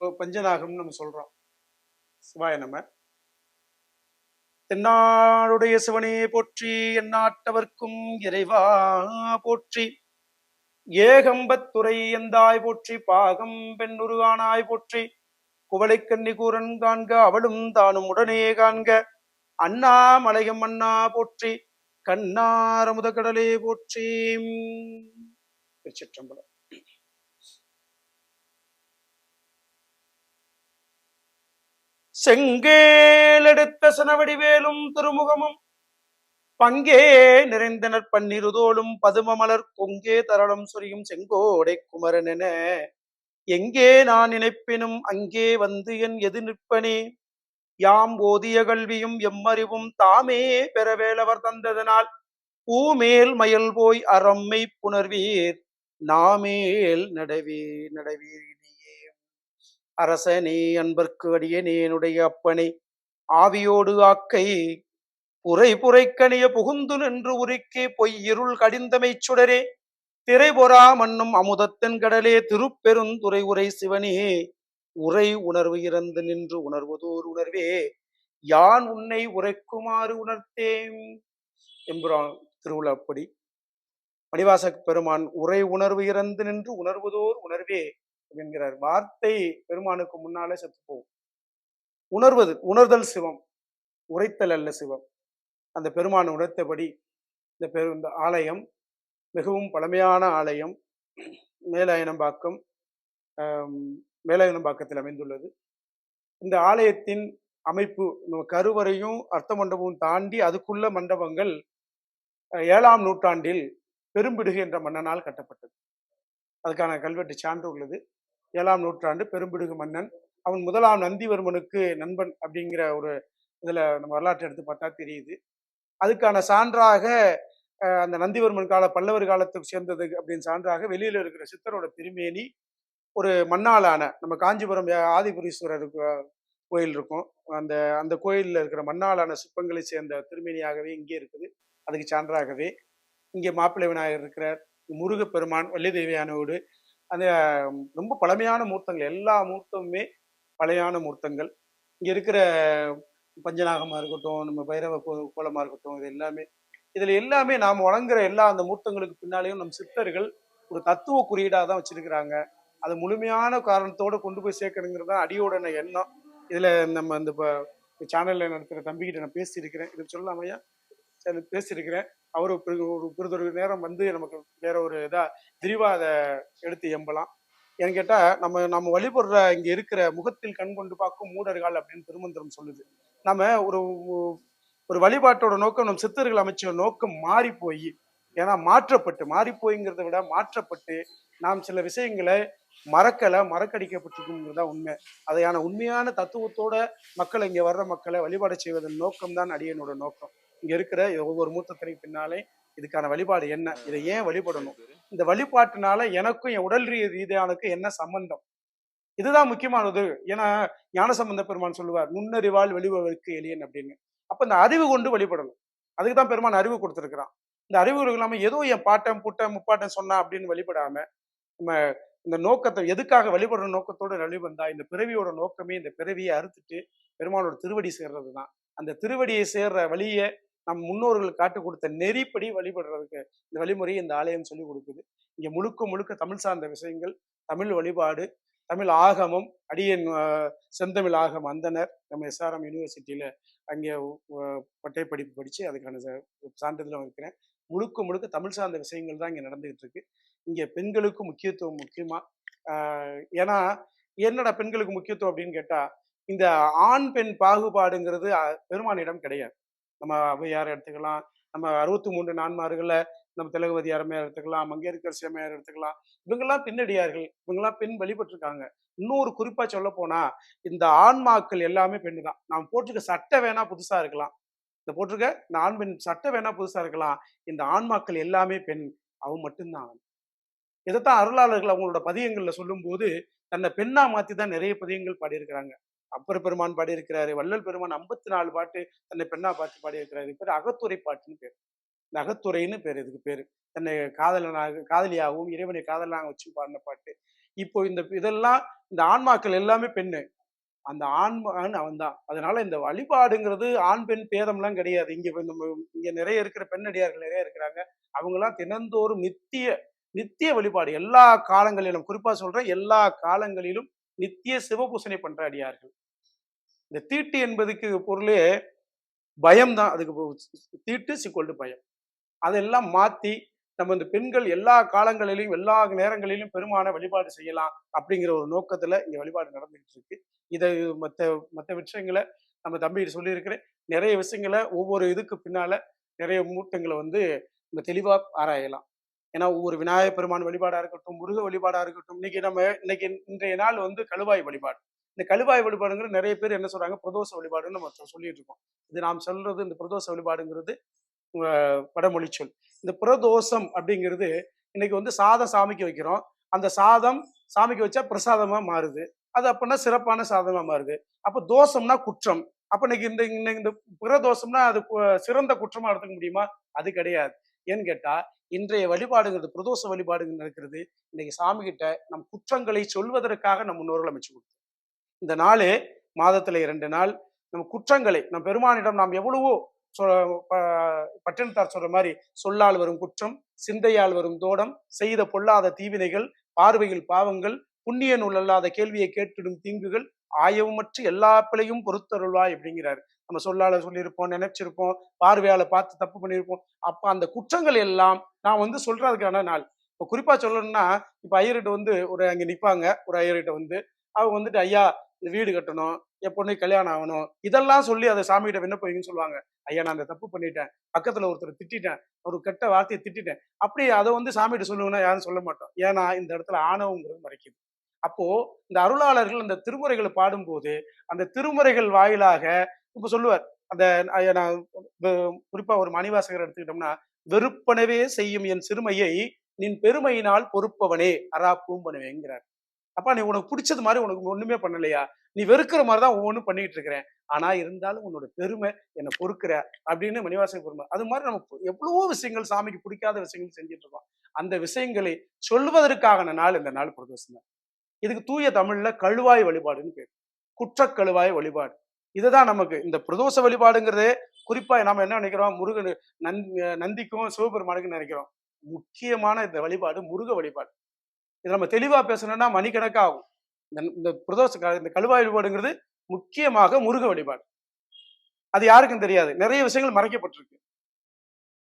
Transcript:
இப்போ பஞ்சநாகம்னு நம்ம சொல்றோம். சிவாய நம்ம. தென்னாடுடைய சிவனே போற்றி எந்நாட்டவர்க்கும் இறைவா போற்றி. ஏகம்பத்துறை எந்தாய் போற்றி பாகம் பெண்ணுருகானாய் போற்றி. குவளைக்கண்ணி கூரன் காண்க அவளும் தானும் உடனே காண்க. அண்ணா மலையம் அண்ணா போற்றி கண்ணார முதக்கடலே போற்றி. திருச்சிற்றம்பலம். செங்கேலெடுத்த சனவடிவேலும் திருமுகமும். பங்கே நிறைந்தனர் பன்னிருதோளும் பதுமமலர் கொங்கே தரளம் சொரியும் செங்கோடை குமரன் என எங்கே நான் நினைப்பினும் அங்கே வந்து என் எது நிற்பனே யாம் ஓதிய கல்வியும் எம்மறிவும் தாமே பெறவேலவர் தந்ததனால். பூமேல் மயல் போய் அறம்மை புணர்வீர். நாமேல் நடவே நடவீர் இனியே. அரசனே அன்பர்க்கு அடியனேனுடைய அப்பனை. ஆவியோடு ஆக்கை புரை புரைக்கணிய புகுந்து நின்று உருக்கே பொய் இருள் கடிந்தமை சுடரே. திரைபொரா மன்னும் அமுதத்தன் கடலே திருப்பெருந்துரை உரை சிவனே. உரை உணர்வு இறந்து நின்று உணர்வதோர் உணர்வே. யான் உன்னை உரைக்குமாறு உணர்த்தேன்? எம்புரான் திருவிழாப்படி மணிவாசக் பெருமான் உரை உணர்வு இறந்து நின்று உணர்வதோர் உணர்வே. என்கிறார். வார்த்தை பெருமானுக்கு முன்னாலே செத்து போகும் உணர்வது உணர்தல் சிவம். உரைத்தல் அல்ல சிவம். அந்த பெருமான் உணர்த்தபடி இந்த பெரு இந்த ஆலயம் மிகவும் பழமையான ஆலயம். மேலாயனம்பாக்கம் மேலாயனம்பாக்கத்தில் அமைந்துள்ளது. இந்த ஆலயத்தின் அமைப்பு நம்ம கருவறையும் அர்த்த மண்டபமும் தாண்டி அதுக்குள்ள மண்டபங்கள் ஏழாம் நூற்றாண்டில் பெரும்பிடுகு என்ற மன்னனால் கட்டப்பட்டது. அதுக்கான கல்வெட்டு சான்று உள்ளது. ஏழாம் நூற்றாண்டு பெரும்பிடுகு மன்னன். அவன் முதலாம் நந்திவர்மனுக்கு நண்பன் அப்படிங்கிற ஒரு இதில் நம்ம வரலாற்றை எடுத்து பார்த்தா தெரியுது. அதுக்கான சான்றாக அந்த நந்திவர்மன் கால பல்லவர் காலத்துக்கு சேர்ந்தது அப்படின்னு சான்றாக வெளியில் இருக்கிற சித்தரோட திருமேனி ஒரு மண்ணாலான நம்ம காஞ்சிபுரம் ஆதிபுரீஸ்வரர் கோ- கோயில் இருக்கும். அந்த அந்த கோயிலில் இருக்கிற மண்ணாலான சிற்பங்களை சேர்ந்த திருமேனியாகவே இங்கே இருக்குது. அதுக்கு சான்றாகவே இங்கே மாப்பிள்ளை விநாயகர் இருக்கிறார். முருகப்பெருமான் வள்ளி தேவியானோடு அந்த ரொம்ப பழமையான மூர்த்தங்கள். எல்லா மூர்த்தமுமே பழையான மூர்த்தங்கள். இங்கே இருக்கிற பஞ்சநாகமாக இருக்கட்டும் நம்ம பைரவ கோ- கோலமாக இருக்கட்டும் இது எல்லாமே இதில் எல்லாமே நாம் வணங்குற எல்லா அந்த மூர்த்தங்களுக்கு பின்னாலேயும் நம் சித்தர்கள் ஒரு தத்துவ குறியீடாக தான் வச்சிருக்கிறாங்க. அது முழுமையான காரணத்தோடு கொண்டு போய் சேர்க்கணுங்கிறது தான் அடியோட எண்ணம். இதில் நம்ம இந்த சேனலில் நடத்துகிற தம்பிக்கிட்ட நான் பேசியிருக்கிறேன். இது சொல்லலாமையா சரி பேசியிருக்கிறேன். அவர் ஒரு பிறதொரு நேரம் வந்து நமக்கு வேற ஒரு இதாக விரிவாக அதை எடுத்து எம்பலாம். ஏன்னு கேட்டால் நம்ம நம்ம வழிபடுற இங்கே இருக்கிற முகத்தில் கண் கொண்டு பார்க்கும் மூடர்கள் அப்படின்னு திருமந்திரம் சொல்லுது. நம்ம ஒரு ஒரு வழிபாட்டோட நோக்கம் நம் சித்தர்கள் அமைச்ச நோக்கம் மாறி போய் ஏன்னா மாற்றப்பட்டு மாறி போய்ங்கிறத விட மாற்றப்பட்டு நாம் சில விஷயங்களை மறக்கலை மறக்கடிக்கப்பட்டிருக்குங்கிறது தான் உண்மை. அதையான உண்மையான தத்துவத்தோட மக்களை இங்கே வர்ற மக்களை வழிபாடு செய்வதன் நோக்கம் தான் அடியனோட நோக்கம். இங்க இருக்கிற ஒவ்வொரு மூத்தத்திற்கு பின்னாலே இதுக்கான வழிபாடு என்ன? இதை ஏன் வழிபடணும்? இந்த வழிபாட்டினால எனக்கும் என் உடல் ரீ- ரீதியானுக்கும் என்ன சம்பந்தம்? இதுதான் முக்கியமானது. ஏன்னா ஞானசம்பந்த பெருமான் சொல்லுவார் நுண்ணறிவால் வெளிவதற்கு எளியன் அப்படின்னு. அப்ப இந்த அறிவு கொண்டு வழிபடணும். அதுக்கு தான் பெருமான் அறிவு கொடுத்துருக்கிறான். இந்த அறிவு இல்லாம ஏதோ என் பாட்டன் புட்டன் முப்பாட்டன் சொன்னா அப்படின்னு வழிபடாம நம்ம இந்த நோக்கத்தை எதுக்காக வழிபடுற நோக்கத்தோட வழிபந்தா இந்த பிறவியோட நோக்கமே இந்த பிறவியை அறுத்துட்டு பெருமானோட திருவடி சேர்றது தான் அந்த திருவடியை சேர்ற வழியை நம் முன்னோர்கள் காட்டு கொடுத்த நெறிப்படி வழிபடுறதுக்கு இந்த வழிமுறையை இந்த ஆலயம் சொல்லி கொடுக்குது. இங்கே முழுக்க முழுக்க தமிழ் சார்ந்த விஷயங்கள் தமிழ் வழிபாடு தமிழ் ஆகமம் அடியன் செந்தமிழ் ஆகம் அந்தனர் நம்ம எஸ்ஆர்எம் யூனிவர்சிட்டியில் அங்கே பட்டை படிப்பு படித்து அதுக்கான ச- சான்றிதழும் இருக்கிறேன். முழுக்க முழுக்க தமிழ் சார்ந்த விஷயங்கள் தான் இங்கே நடந்துகிட்டு இருக்கு. இங்கே பெண்களுக்கு முக்கியத்துவம் முக்கியமாக ஏன்னா என்னடா பெண்களுக்கு முக்கியத்துவம் அப்படின்னு கேட்டால் இந்த ஆண் பெண் பாகுபாடுங்கிறது பெருமானிடம் கிடையாது. நம்ம ஔவையார் எடுத்துக்கலாம். நம்ம அறுபத்தி மூன்று நான்மார்கள்ல நம்ம திலகவதி அருமையார் எடுத்துக்கலாம் மங்கையர்கர் சேமையார் எடுத்துக்கலாம். இவங்கெல்லாம் பின்னடியார்கள். இவங்கெல்லாம் பெண் வழிபட்டிருக்காங்க. இன்னொரு குறிப்பா சொல்ல போனா இந்த ஆன்மாக்கள் எல்லாமே பெண்ணு தான் நாம் போட்டிருக்க சட்டை வேணா புதுசா இருக்கலாம். இந்த போட்டிருக்க இந்த ஆண் பெண் சட்டை வேணா புதுசா இருக்கலாம். இந்த ஆன்மாக்கள் எல்லாமே பெண். அவன் மட்டும்தான் இதைத்தான் அருளாளர்கள் அவங்களோட பதியங்கள்ல சொல்லும்போது தன்னை பெண்ணா மாத்தி தான் நிறைய பதியங்கள் பாடியிருக்கிறாங்க. அப்பர் பெருமான் பாடியிருக்கிறாரு வள்ளல் பெருமான் ஐம்பத்தி நாலு பாட்டு தன்னை பெண்ணா பாட்டு பாடியிருக்கிறாரு. பேர் அகத்துறை பாட்டுன்னு பேர். இந்த அகத்துறைன்னு பேர் இதுக்கு பேர். தன்னை காதலனாக காதலியாகவும் இறைவனை காதலனாக வச்சு பாடின பாட்டு. இப்போ இந்த இதெல்லாம் இந்த ஆன்மாக்கள் எல்லாமே பெண்ணு. அந்த ஆண்மான் அவன் தான். அதனால இந்த வழிபாடுங்கிறது ஆண் பெண் பேதம்லாம் கிடையாது. இங்க இப்ப நம்ம இங்க நிறைய இருக்கிற பெண்ணடியார்கள் நிறைய இருக்கிறாங்க. அவங்கெல்லாம் தினந்தோறும் நித்திய நித்திய வழிபாடு. எல்லா காலங்களிலும் குறிப்பா சொல்றேன் எல்லா காலங்களிலும் நித்திய சிவபூசனை பண்ற அடியார்கள். இந்த தீட்டு என்பதுக்கு பொருளே பயம் தான் அதுக்கு தீட்டு சிக்கொண்டு பயம். அதெல்லாம் மாத்தி நம்ம இந்த பெண்கள் எல்லா காலங்களிலும் எல்லா நேரங்களிலும் பெருமான வழிபாடு செய்யலாம் அப்படிங்கிற ஒரு நோக்கத்துல இங்க வழிபாடு நடந்துகிட்டு இருக்கு. இதை மற்ற மற்ற விஷயங்களை நம்ம தம்பி சொல்லியிருக்கிறேன். நிறைய விஷயங்களை ஒவ்வொரு இதுக்கு பின்னால நிறைய மூட்டங்களை வந்து நம்ம தெளிவா ஆராயலாம். ஏன்னா ஒவ்வொரு விநாயகர் பெருமான் வழிபாடா இருக்கட்டும் முருக வழிபாடா இருக்கட்டும் இன்னைக்கு நம்ம இன்னைக்கு இன்றைய நாள் வந்து கழுவாய் வழிபாடு. இந்த கழுவாய் வழிபாடுங்கிற நிறைய பேர் என்ன சொல்றாங்க? பிரதோஷ வழிபாடுன்னு நம்ம சொல்லிட்டு இருக்கோம் இது நாம் சொல்றது இந்த பிரதோஷ வழிபாடுங்கிறது வடமொழி சொல். இந்த பிரதோஷம் அப்படிங்கிறது இன்னைக்கு வந்து சாதம் சாமிக்கு வைக்கிறோம். அந்த சாதம் சாமிக்கு வச்சா பிரசாதமா மாறுது. அது அப்படின்னா சிறப்பான சாதமா மாறுது. அப்ப தோஷம்னா குற்றம். அப்ப இன்னைக்கு இந்த இன்னைக்கு இந்த பிரதோஷம்னா அது சிறந்த குற்றமா எடுத்துக்க முடியுமா? அது கிடையாது. ஏன்னு கேட்டா இன்றைய வழிபாடுங்கிறது பிரதோஷ வழிபாடுங்க நடக்கிறது இன்னைக்கு சாமி கிட்ட நம் குற்றங்களை சொல்வதற்காக நம் முன்னோர்கள் அமைச்சு கொடுத்தோம் இந்த நாளே மாதத்துல இரண்டு நாள் நம் குற்றங்களை நம் பெருமானிடம் நாம் எவ்வளவோ சொ- ப- பட்டினத்தார் சொல்ற மாதிரி சொல்லால் வரும் குற்றம் சிந்தையால் வரும் தோடம் செய்த பொல்லாத தீவினைகள் பார்வையில் பாவங்கள் புண்ணிய நூல் அல்லாத கேள்வியை கேட்டிடும் தீங்குகள் ஆயவுமற்ற எல்லா பிழையும் பொறுத்தருள்வாய் அப்படிங்கிறாரு. நம்ம சொல்லால சொல்லியிருப்போம் நினைச்சிருப்போம் பார்வையால பார்த்து தப்பு பண்ணியிருப்போம். அப்ப அந்த குற்றங்கள் எல்லாம் நான் வந்து சொல்றதுக்கான நாள்? இப்போ குறிப்பா சொல்லணும்னா இப்போ ஐயர்கிட்ட வந்து ஒரு அங்கே நிற்பாங்க ஒரு ஐயர்கிட்ட வந்து அவங்க வந்துட்டு ஐயா இந்த வீடு கட்டணும். என் கல்யாணம் ஆகணும். இதெல்லாம் சொல்லி அதை சாமிகிட்ட விண்ணப்பயிங்கன்னு சொல்லுவாங்க. ஐயா நான் அந்த தப்பு பண்ணிட்டேன். பக்கத்துல ஒருத்தர் திட்டிட்டேன். ஒரு கெட்ட வார்த்தையை திட்டிட்டேன். அப்படி அதை வந்து சாமிகிட்ட சொல்லுங்கன்னா யாரும் சொல்ல மாட்டோம். ஏன்னா இந்த இடத்துல ஆணவங்கிறது மறைக்குது. அப்போ இந்த அருளாளர்கள் அந்த திருமுறைகளை பாடும்போது அந்த திருமுறைகள் வாயிலாக இப்ப சொல்லுவார் அந்த ஐயா, நான் குறிப்பாக குறிப்பா ஒரு மணிவாசகர் எடுத்துக்கிட்டோம்னா வெறுப்பனவே செய்யும் என் சிறுமையை நின் பெருமையினால் பொறுப்பவனே அரா பூம்பனவேங்கிறார் அப்பா நீ உனக்கு பிடிச்சது மாதிரி உனக்கு ஒண்ணுமே பண்ணலையா? நீ வெறுக்கிற மாதிரி தான் ஒவ்வொன்றும் பண்ணிட்டு இருக்கிறேன். ஆனா இருந்தாலும் உன்னோட பெருமை என்னை பொறுக்கிற அப்படின்னு மணிவாசன் பெருமை அது மாதிரி நம்ம எவ்வளவோ விஷயங்கள் சாமிக்கு பிடிக்காத விஷயங்கள் செஞ்சுட்டு இருக்கோம். அந்த விஷயங்களை சொல்வதற்கான நாள் இந்த நாள் பிரதோஷம் தான் இதுக்கு தூய தமிழ்ல கழுவாய் வழிபாடுன்னு பேர். குற்றக்கழுவாய் வழிபாடு. இதுதான் நமக்கு. இந்த பிரதோஷ வழிபாடுங்கிறதே குறிப்பா நாம என்ன நினைக்கிறோம்? முருகன் நந் நந்திக்கும் சிவபெருமானுக்கும் நினைக்கிறோம். முக்கியமான இந்த வழிபாடு முருக வழிபாடு. இது நம்ம தெளிவா பேசணும்னா மணிக்கணக்காகும். இந்த இந்த பிரதோஷ இந்த கழுவாய் வழிபாடுங்கிறது முக்கியமாக முருக வழிபாடு. அது யாருக்கும் தெரியாது. நிறைய விஷயங்கள் மறைக்கப்பட்டிருக்கு.